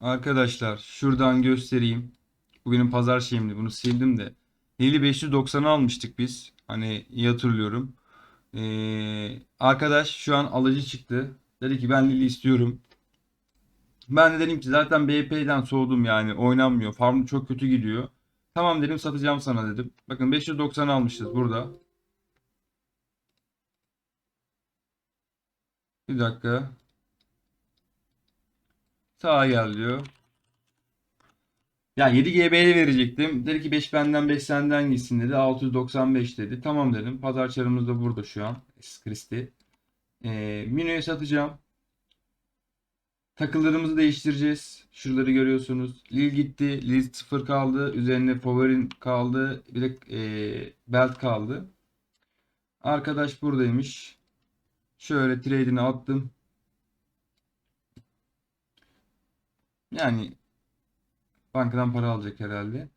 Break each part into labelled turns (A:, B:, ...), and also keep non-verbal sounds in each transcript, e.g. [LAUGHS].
A: Arkadaşlar şuradan göstereyim. Bugünün pazar şeyimdi. Bunu sildim de. Lili 590'ı almıştık biz. Hani iyi hatırlıyorum. Ee, arkadaş şu an alıcı çıktı. Dedi ki ben Lili istiyorum. Ben de dedim ki zaten BP'den soğudum yani. Oynanmıyor. Farm çok kötü gidiyor. Tamam dedim satacağım sana dedim. Bakın 590 almışız burada. Bir dakika. Sağa gel diyor. Ya 7 GB'ye verecektim. Dedi ki 5 benden 5 senden gitsin dedi. 695 dedi. Tamam dedim. Pazar çarımız da burada şu an. Kristi. Ee, Mino'yu satacağım. Takılarımızı değiştireceğiz. Şuraları görüyorsunuz. Lil gitti. Lil 0 kaldı. Üzerine Favorin kaldı. Bir de ee, Belt kaldı. Arkadaş buradaymış. Şöyle trade'ini attım. Yani bankadan para alacak herhalde.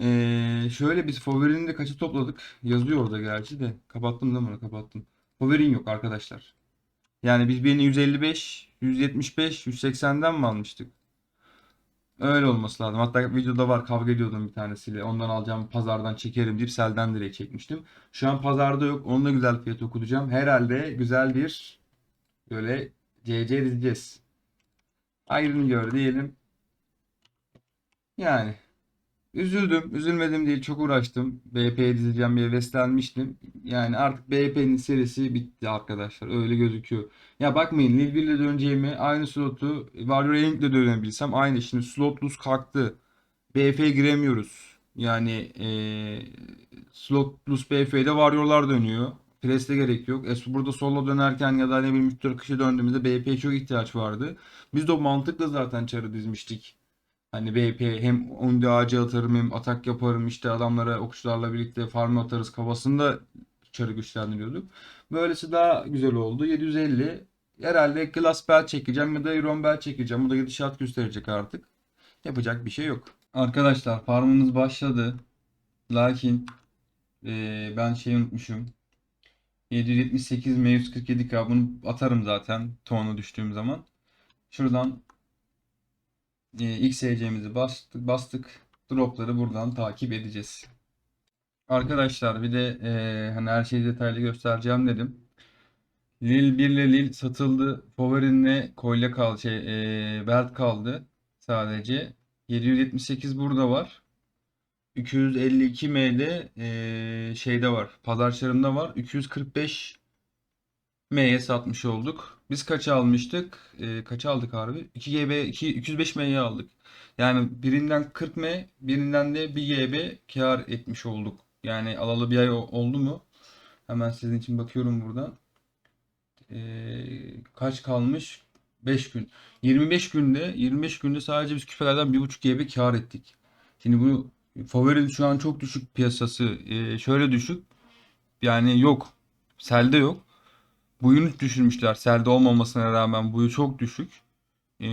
A: Ee, şöyle biz Favorin'i de kaça topladık? Yazıyor orada gerçi de. Kapattım da bunu kapattım. Favorin yok arkadaşlar. Yani biz birini 155, 175, 180'den mi almıştık? Öyle olması lazım. Hatta videoda var kavga ediyordum bir tanesiyle. Ondan alacağım pazardan çekerim deyip selden direkt çekmiştim. Şu an pazarda yok. Onunla güzel fiyat okutacağım. Herhalde güzel bir böyle CC dizeceğiz. Ayrını gör diyelim. Yani üzüldüm. Üzülmedim değil. Çok uğraştım. BP'ye dizeceğim diye heveslenmiştim. Yani artık BP'nin serisi bitti arkadaşlar. Öyle gözüküyor. Ya bakmayın Lil 1 ile döneceğimi aynı slotu Warrior Link ile dönebilsem aynı. Şimdi slotlus kalktı. BF'ye giremiyoruz. Yani eee slotlus BF'de Warrior'lar dönüyor. Preste gerek yok. E, burada solo dönerken ya da ne bileyim 3-4 kişi döndüğümüzde BP'ye çok ihtiyaç vardı. Biz de o mantıkla zaten çarı dizmiştik. Hani BP hem undi ağacı atarım hem atak yaparım işte adamlara okçularla birlikte farm atarız kafasında çarı güçlendiriyorduk. Böylesi daha güzel oldu. 750 herhalde Glass Belt çekeceğim ya da Iron Belt çekeceğim. Bu da gidişat gösterecek artık. Yapacak bir şey yok. Arkadaşlar farmınız başladı. Lakin eee, ben şey unutmuşum. 778 M147K bunu atarım zaten tonu düştüğüm zaman. Şuradan e, XYC'mizi bastık, bastık. Dropları buradan takip edeceğiz. Arkadaşlar bir de e, hani her şeyi detaylı göstereceğim dedim. Lil 1 ile Lil satıldı. Favorin'le kolye kaldı. Şey, e, belt kaldı sadece. 778 burada var. 252 M'de e, şeyde var. Pazarlarında var. 245 M'ye satmış olduk. Biz kaça almıştık? E, kaça aldık harbi? 2 GB 2, 205 M'ye aldık. Yani birinden 40 M, birinden de 1 GB kar etmiş olduk. Yani alalı bir ay oldu mu? Hemen sizin için bakıyorum buradan. E, kaç kalmış? 5 gün. 25 günde 25 günde sadece biz küpelerden 1.5 GB kar ettik. Şimdi bu Favori şu an çok düşük piyasası. E, şöyle düşük. Yani yok. Selde yok. Buyunu düşürmüşler. Selde olmamasına rağmen buyu çok düşük. Ee,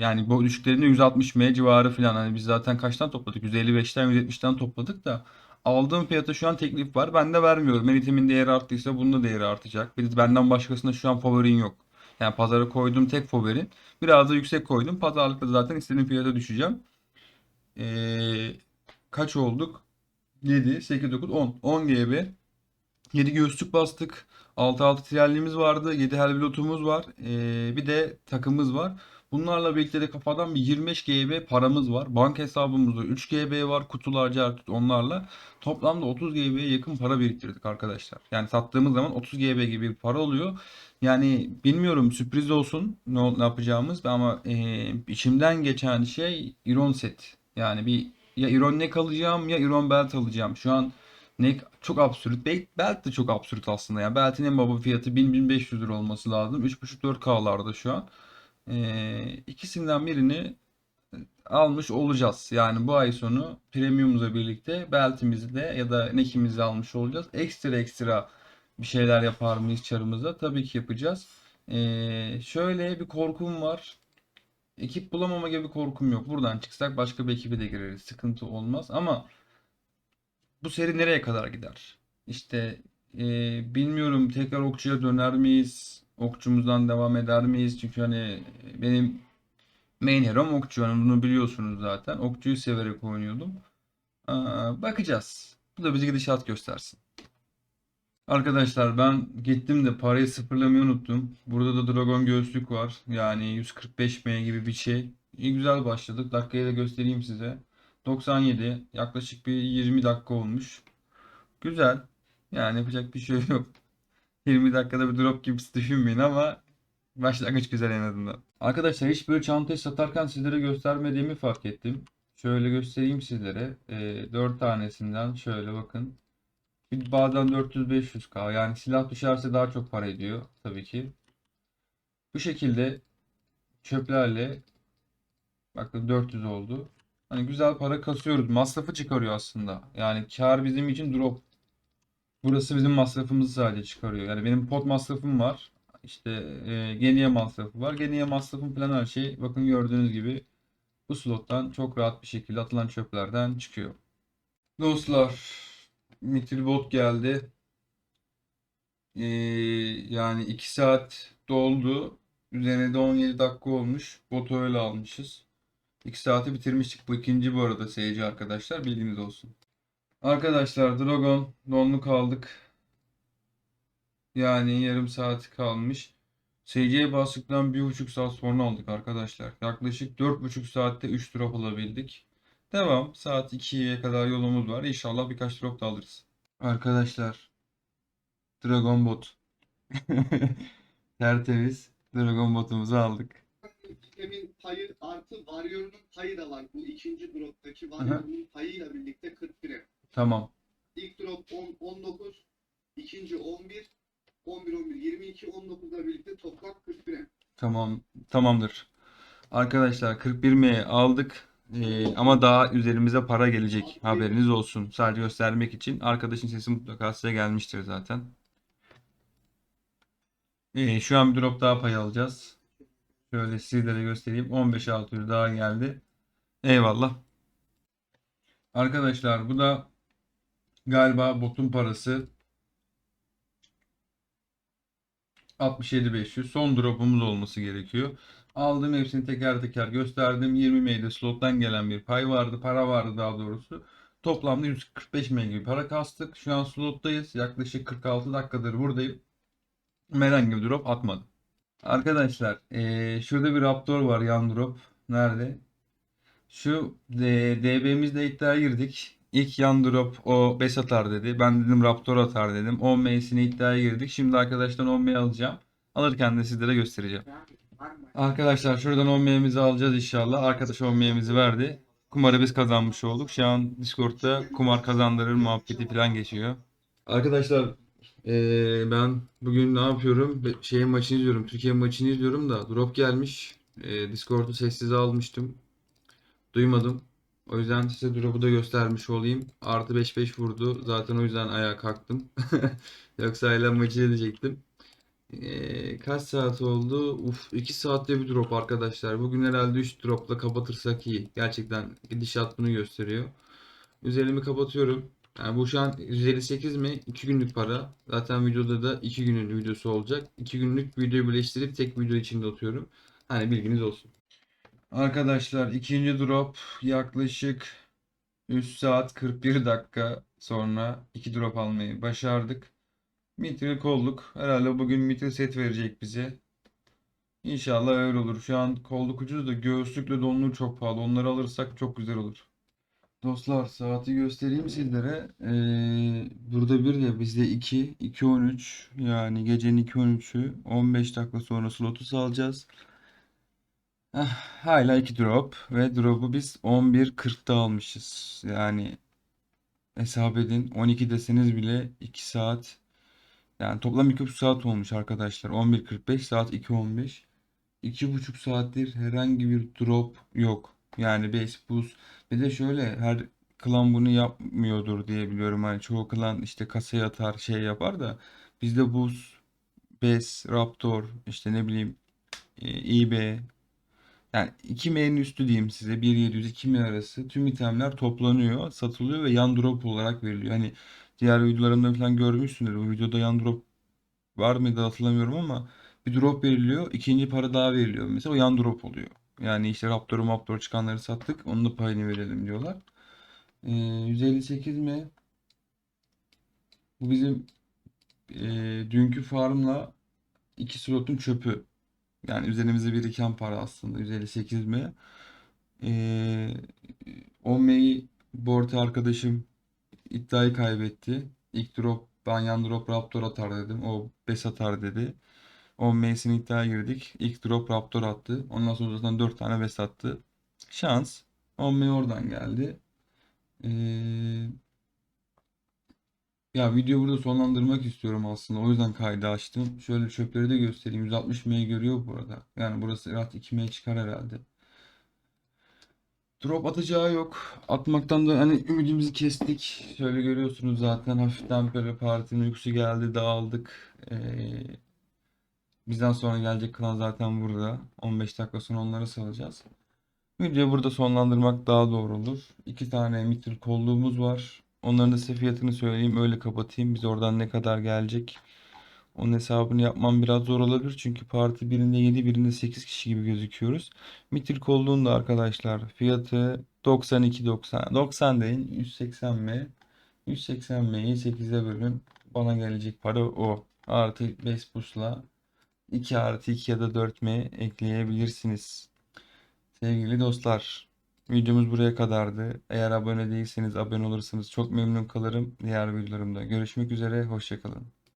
A: yani bu düşüklerinde 160 M civarı falan. Hani biz zaten kaçtan topladık? 155'ten 170'ten topladık da aldığım fiyata şu an teklif var. Ben de vermiyorum. Elitimin değeri arttıysa bunun da değeri artacak. Bir de benden başkasında şu an favorin yok. Yani pazara koyduğum tek favorin. Biraz da yüksek koydum. Pazarlıkta zaten istediğim fiyata düşeceğim. Ee, kaç olduk? 7, 8, 9, 10. 10 GB. 7 göğüslük bastık. 6-6 triyalimiz vardı. 7 helbilotumuz var. Ee, bir de takımız var. Bunlarla birlikte de kafadan bir 25 GB paramız var. Banka hesabımızda 3 GB var. Kutularca artık onlarla. Toplamda 30 GB'ye yakın para biriktirdik arkadaşlar. Yani sattığımız zaman 30 GB gibi bir para oluyor. Yani bilmiyorum sürpriz olsun ne, ne yapacağımız ama e, içimden geçen şey Iron set. Yani bir ya Iron Neck alacağım ya Iron Belt alacağım. Şu an ne çok absürt. Belt, Belt de çok absürt aslında ya. Belt'in en baba fiyatı 1000-1500 lira olması lazım. 3.5-4K'larda şu an. Ee, ikisinden birini almış olacağız. Yani bu ay sonu premium'la birlikte beltimizi de ya da neckimizi almış olacağız. Ekstra ekstra bir şeyler yapar mıyız çarımıza? Tabii ki yapacağız. Ee, şöyle bir korkum var. Ekip bulamama gibi bir korkum yok. Buradan çıksak başka bir ekibe de gireriz. Sıkıntı olmaz ama bu seri nereye kadar gider? İşte e, bilmiyorum tekrar okçuya döner miyiz? Okçumuzdan devam eder miyiz? Çünkü hani benim Main hero'm okçu. Hani bunu biliyorsunuz zaten. Okçuyu severek oynuyordum. Aa, bakacağız. Bu da bize gidişat göstersin. Arkadaşlar ben gittim de parayı sıfırlamayı unuttum. Burada da Dragon göğüslük var. Yani 145 M gibi bir şey. İyi güzel başladık. Dakikayı da göstereyim size. 97. Yaklaşık bir 20 dakika olmuş. Güzel. Yani yapacak bir şey yok. [LAUGHS] 20 dakikada bir drop gibi düşünmeyin ama başlangıç güzel en azından. Arkadaşlar hiç böyle çantayı satarken sizlere göstermediğimi fark ettim. Şöyle göstereyim sizlere. Ee, 4 tanesinden şöyle bakın. Bir bazen 400-500k yani silah düşerse daha çok para ediyor tabii ki. Bu şekilde çöplerle bakın 400 oldu. Hani güzel para kasıyoruz. Masrafı çıkarıyor aslında. Yani kar bizim için drop. Burası bizim masrafımızı sadece çıkarıyor. Yani benim pot masrafım var. İşte e, geniye masrafı var. Geniye masrafım falan her şey bakın gördüğünüz gibi bu slottan çok rahat bir şekilde atılan çöplerden çıkıyor. Dostlar Mitil bot geldi. Ee, yani 2 saat doldu. Üzerine de 17 dakika olmuş. Botu öyle almışız. 2 saati bitirmiştik. Bu ikinci bu arada seyirci arkadaşlar. Bilginiz olsun. Arkadaşlar Dragon donlu kaldık. Yani yarım saat kalmış. SC'ye bastıktan bir buçuk saat sonra aldık arkadaşlar. Yaklaşık dört buçuk saatte 3 drop alabildik. Devam. Saat 2'ye kadar yolumuz var. İnşallah birkaç drop da alırız. Arkadaşlar. Dragon Bot. [LAUGHS] Tertemiz. Dragon Bot'umuzu aldık.
B: Itemin payı artı Warrior'un payı da var. Bu ikinci droptaki Warrior'un payıyla birlikte 40 gram.
A: Tamam.
B: İlk drop 10, 19, ikinci 11, 11, 11, 22, 19'la birlikte toplam 40 gram.
A: Tamam. Tamamdır. Arkadaşlar 41M'ye aldık. Ee, ama daha üzerimize para gelecek. Haberiniz olsun. Sadece göstermek için. Arkadaşın sesi mutlaka size gelmiştir zaten. Ee, şu an bir drop daha pay alacağız. Şöyle sizlere göstereyim. 15-600 daha geldi. Eyvallah. Arkadaşlar bu da galiba botun parası. 67.500 son drop'umuz olması gerekiyor. Aldım hepsini teker teker gösterdim. 20 M'de slottan gelen bir pay vardı. Para vardı daha doğrusu. Toplamda 145 M gibi para kastık. Şu an slottayız. Yaklaşık 46 dakikadır buradayım. Herhangi bir drop atmadım. Arkadaşlar eee, şurada bir Raptor var yan drop. Nerede? Şu e, DB'mizde iddiaya girdik. İlk yan drop o 5 atar dedi. Ben dedim Raptor atar dedim. 10 M'sine iddiaya girdik. Şimdi arkadaştan 10 M alacağım. Alırken de sizlere göstereceğim. Arkadaşlar şuradan 10 M'mizi alacağız inşallah. Arkadaş 10 M'mizi verdi. Kumarı biz kazanmış olduk. Şu an Discord'da kumar kazandırır muhabbeti falan geçiyor. Arkadaşlar eee, ben bugün ne yapıyorum? Be- Şeyin maçını izliyorum. Türkiye maçını izliyorum da drop gelmiş. Eee, Discord'u sessize almıştım. Duymadım. O yüzden size drop'u da göstermiş olayım. Artı 5-5 vurdu. Zaten o yüzden ayağa kalktım. [LAUGHS] Yoksa hala maçı edecektim. Ee, kaç saat oldu? Uf 2 saatte bir drop arkadaşlar. Bugün herhalde 3 dropla kapatırsak iyi. Gerçekten gidişat bunu gösteriyor. Üzerimi kapatıyorum. Yani bu şu an 158 mi? 2 günlük para. Zaten videoda da 2 günün videosu olacak. 2 günlük videoyu birleştirip tek video içinde atıyorum. Hani bilginiz olsun. Arkadaşlar ikinci drop yaklaşık 3 saat 41 dakika sonra 2 drop almayı başardık. Mithril kolluk. Herhalde bugün mithril set verecek bize. İnşallah öyle olur. Şu an kolluk ucuz da göğüslükle donluk çok pahalı. Onları alırsak çok güzel olur. Dostlar saati göstereyim sizlere. Ee, burada bir de bizde 2, 2.13 yani gecenin 2.13'ü 15 dakika sonra slotu salacağız. Ah, hala 2 drop ve drop'u biz 11.40'da almışız. Yani hesap edin 12 deseniz bile 2 saat yani toplam 2,5 saat olmuş arkadaşlar. 11.45 saat 2.15. 2,5 saattir herhangi bir drop yok. Yani base boost. Bir de şöyle her klan bunu yapmıyordur diye biliyorum. Hani çoğu klan işte kasaya atar şey yapar da bizde boost, base, raptor işte ne bileyim e, eBay yani 2 M'nin üstü diyeyim size 1.700-2 M arası tüm itemler toplanıyor, satılıyor ve yan drop olarak veriliyor. Hani diğer videolarımda falan görmüşsünüzdür. Bu videoda yan drop var mıydı hatırlamıyorum ama bir drop veriliyor, ikinci para daha veriliyor. Mesela o yan drop oluyor. Yani işte Raptor'u Raptor çıkanları sattık. Onun da payını verelim diyorlar. Ee, 158 mi? Bu bizim e, dünkü farmla iki slotun çöpü. Yani üzerimizde biriken para aslında 158 mi? Ee, 10 May Borte arkadaşım iddiayı kaybetti. İlk drop ben yan drop Raptor atar dedim. O 5 atar dedi. 10 May'sini iddiaya girdik. İlk drop Raptor attı. Ondan sonra zaten 4 tane West attı. Şans. 10 May oradan geldi. Ee, ya video burada sonlandırmak istiyorum aslında. O yüzden kaydı açtım. Şöyle çöpleri de göstereyim. 160 M'yi görüyor burada. Yani burası rahat 2 M çıkar herhalde. Drop atacağı yok. Atmaktan da hani ümidimizi kestik. Şöyle görüyorsunuz zaten hafiften böyle partinin uykusu geldi, dağıldık. Ee, bizden sonra gelecek klan zaten burada. 15 dakika sonra onları salacağız. Videoyu burada sonlandırmak daha doğru olur. İki tane emitter kolluğumuz var. Onların da fiyatını söyleyeyim, öyle kapatayım. Biz oradan ne kadar gelecek? Onun hesabını yapmam biraz zor olabilir. Çünkü parti birinde 7, birinde 8 kişi gibi gözüküyoruz. Mitil kolluğun da arkadaşlar fiyatı 92.90. 90 değil 180 M. 180 M'yi 8'e bölün. Bana gelecek para o. Artı 5 pusla 2 artı 2 ya da 4 M ekleyebilirsiniz. Sevgili dostlar, videomuz buraya kadardı. Eğer abone değilseniz abone olursanız çok memnun kalırım. Diğer videolarımda görüşmek üzere. Hoşçakalın.